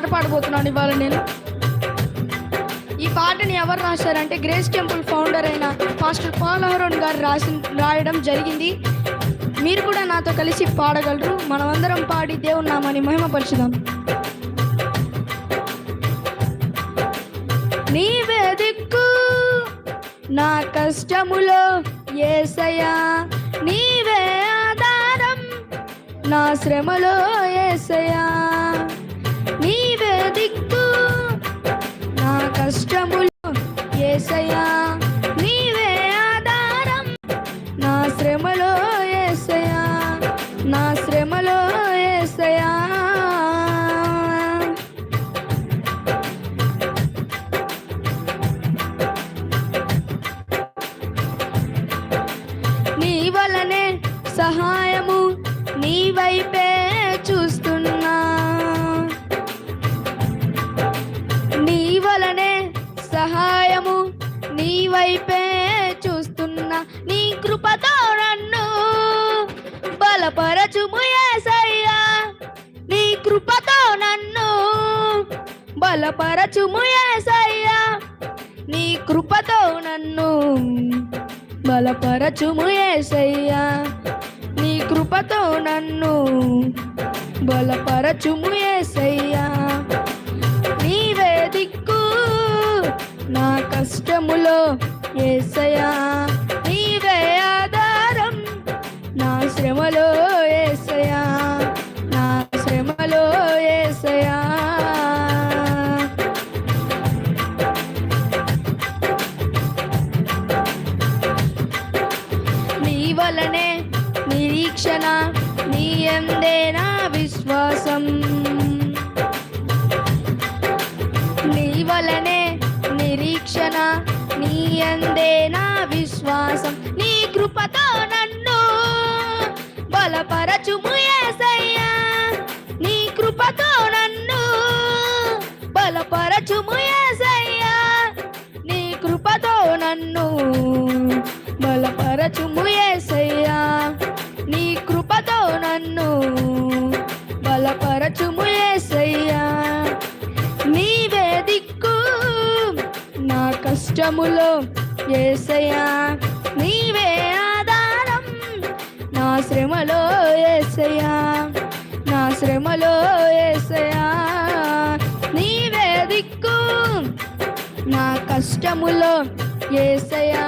పాట పాడబోతున్నాను ఇవాళ నేను. ఈ పాటని ఎవరు రాశారంటే గ్రేస్ టెంపుల్ ఫౌండర్ అయిన మాస్టర్ పాల్ అహరోన్ గారు రాసి రాయడం జరిగింది. మీరు కూడా నాతో కలిసి పాడగలరు. మనమందరం పాడి దేవుని నామని మహిమపరచుదాం. నీవే దిక్కు నా కష్టములో ఏసయా నీవే ఆధారం నా శ్రమలో ఏసయా కష్టములో ఏసయా సహాయము నీ వైపే చూస్తున్నా. నీ కృపతో నన్ను బలపరచుము ఏసయ్యా. నీ కృపతో నన్ను బలపరచుము ఏసయ్యా. నీ కృపతో నన్ను బలపరచుము ఏసయ్యా. నీ కృపతో నన్ను బలపరచుము ఏసయ్యా. నా కష్టములో ఏసయా నీవే ఆధారం. నా శ్రమలో బలపరచుము ఏసయ్యా నీ కృపతో నన్ను బలపరచుము ఏసయ్యా నీ కృపతో నన్ను బలపరచుము ఏసయ్యా నీవే దిక్కు నా కష్టములో ఏసయ్యా నీవే ఆధారం నా శ్రమలో ఏసయ్యా నా శ్రమలో ఏసయ్యా. కష్టములో ఏసయా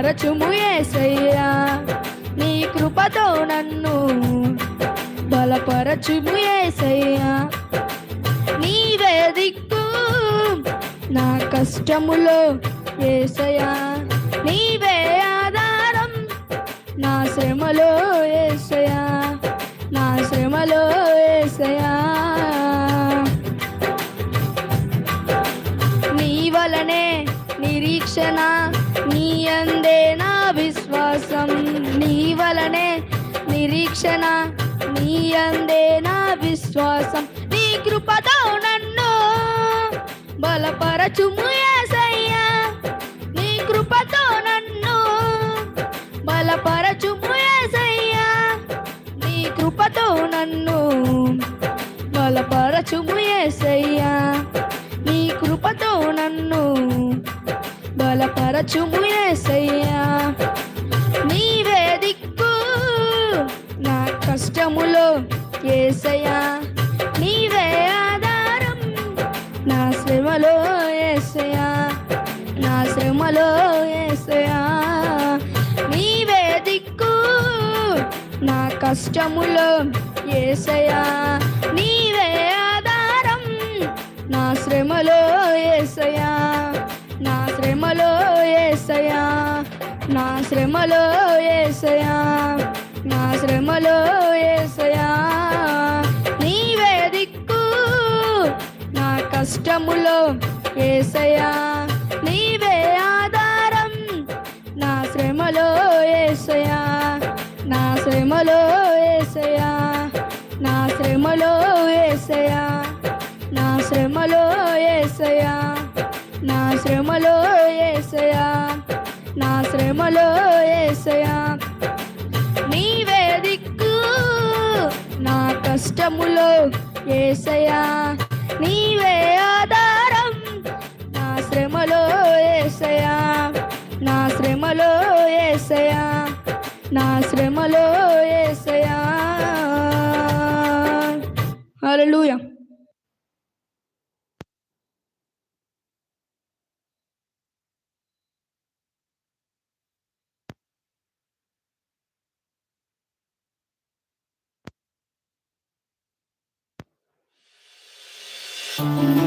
బలపరచుము ఏసయ్యా నీ కృపతో నన్ను బలపరచుము ఏసయ్యా నీవే దిక్కు నా కష్టములో ఏసయ్యా నీవే ఆధారం నా శ్రమలో ఏసయ్యా నా శ్రమలో ఏసయ్యా రక్షణ నీ అందే నా విశ్వాసం నీ కృపతో నన్ను బలపరచుము యేసయ్యా నీ కృపతో నన్ను బలపరచుము యేసయ్యా నీ కృపతో నన్ను బలపరచుము యేసయ్యా నీ కృపతో నన్ను బలపరచుము కష్టములో ఏసయా నీవే ఆధారం. నా శ్రమలో ఏసయా నా శ్రమలో ఏసయా నా శ్రమలో ఏసయా నా శ్రమలో ఏసయా నీవే దిక్కు నా కష్టములో ఏసయా నీవే ఆధారం. నా శ్రమలో ఏసయా శ్రమలో ఏసయా నా శ్రమలో ఏసయా నా శ్రమలో ఏసయా నా శ్రమలో ఏసయా నా శ్రమలో ఏసయా నీవే దిక్కు నా కష్టములో ఏసయా నీవే ఆధారం. నా శ్రమలో ఏసయా నా శ్రమలో ఏసయా నా శ్రమలో ఏసయా హల్లెలూయా స్థిరపరచువాడవు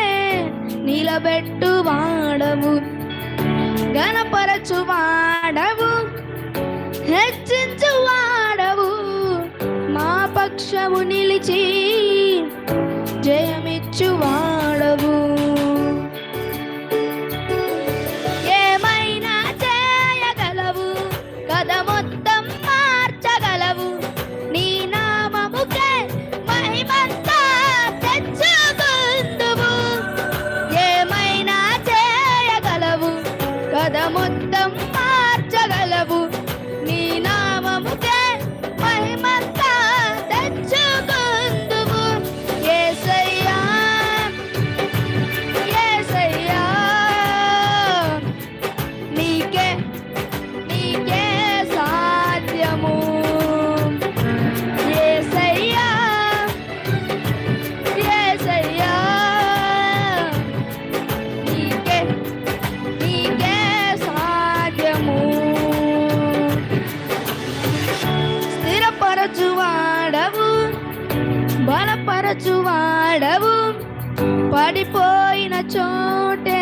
నిలబెట్టువాడవు గణపరచువాడవు హెచ్చించువాడవు మా పక్షము నిలిచి జయమిచ్చువాడవు చోటే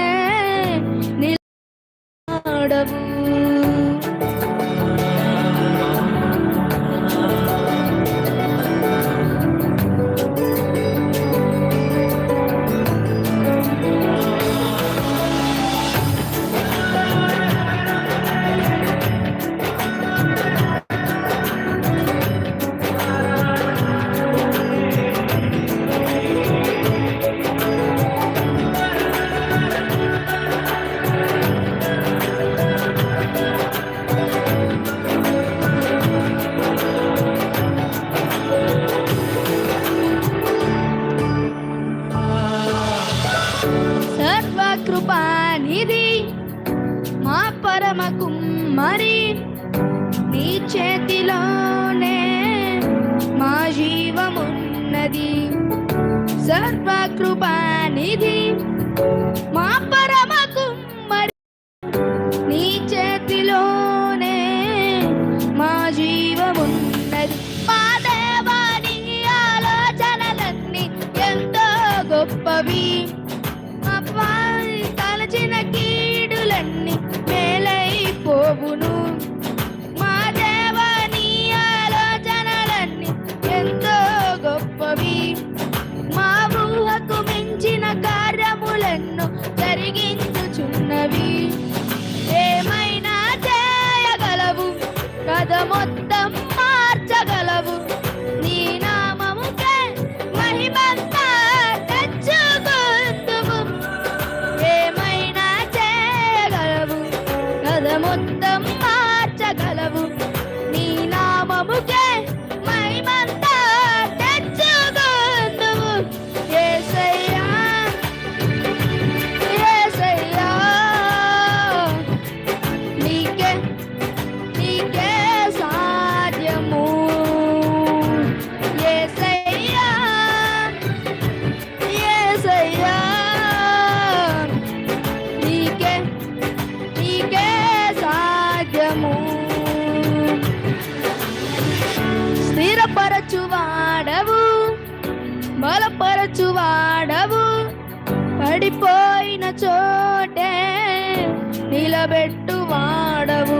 నిలబెట్టువాడవు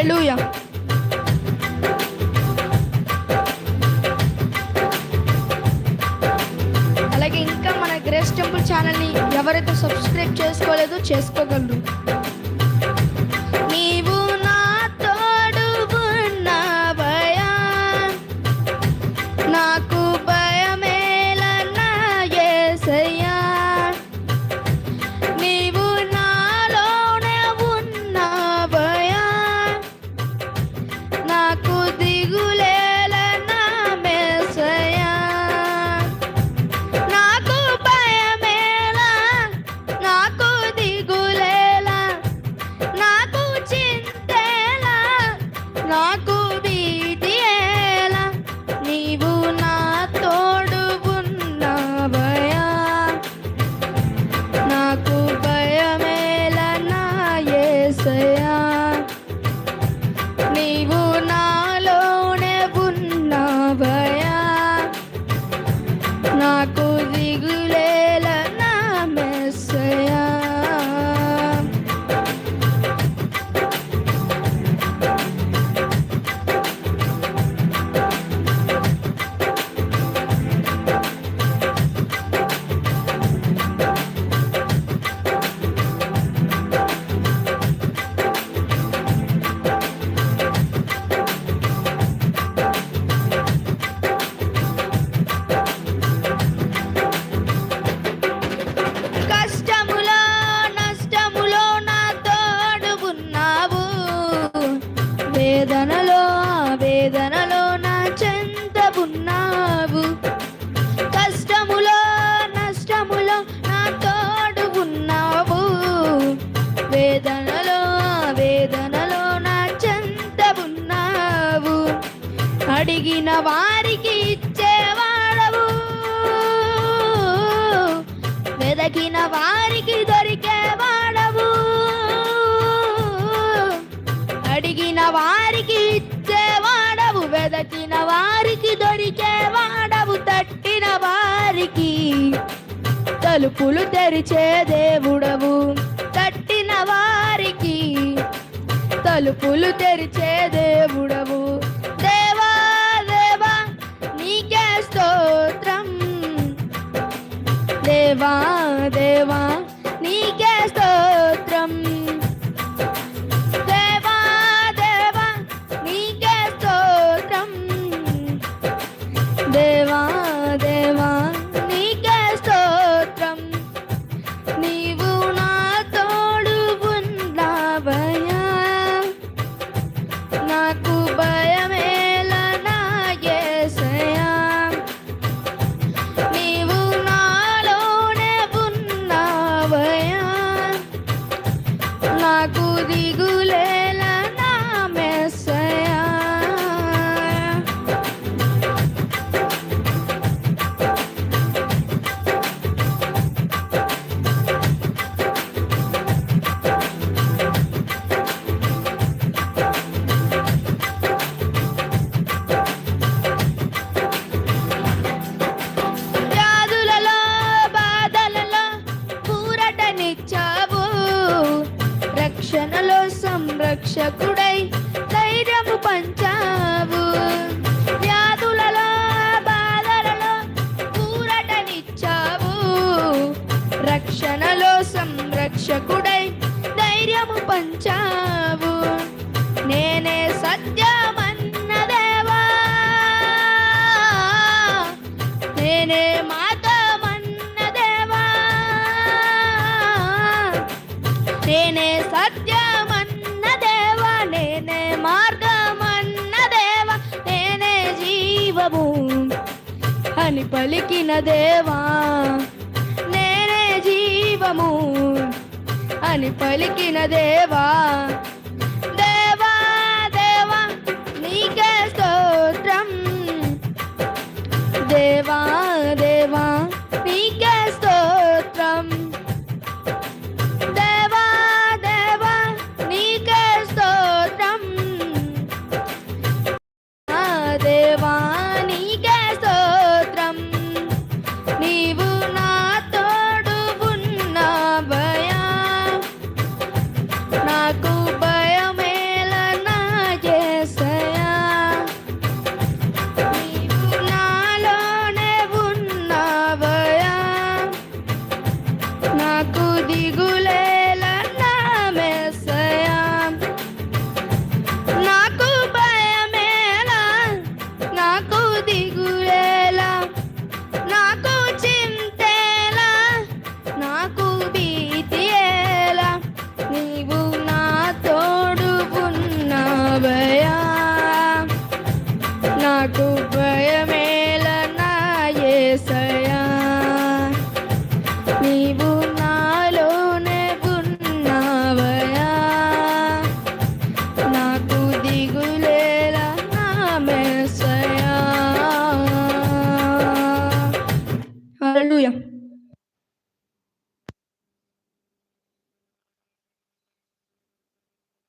Aleluya. అలాగే ఇంకా మన గ్రేస్ టెంపుల్ ఛానల్ని ఎవరైతే సబ్స్క్రైబ్ చేసుకోలేదో చేసుకోగలరు Paco. వారికి ఇచ్చేవాడవు వెదకిన వారికి దొరికే వాడవు తట్టిన వారికి తలుపులు తెరిచే దేవుడవు. తట్టిన వారికి తలుపులు తెరిచే దేవుడవు. దేవా దేవా నీకే స్తోత్రం. దేవా దేవా. నేనే మాతో మన్నదేవా నేనే సత్యమన్నదేవా? నేనే మార్గమన్నదేవా? నేనే జీవము అని పలికిన దేవా. నేనే జీవము అని పలికిన దేవా. దేవా దేవా నీకే స్తోత్రం. దేవా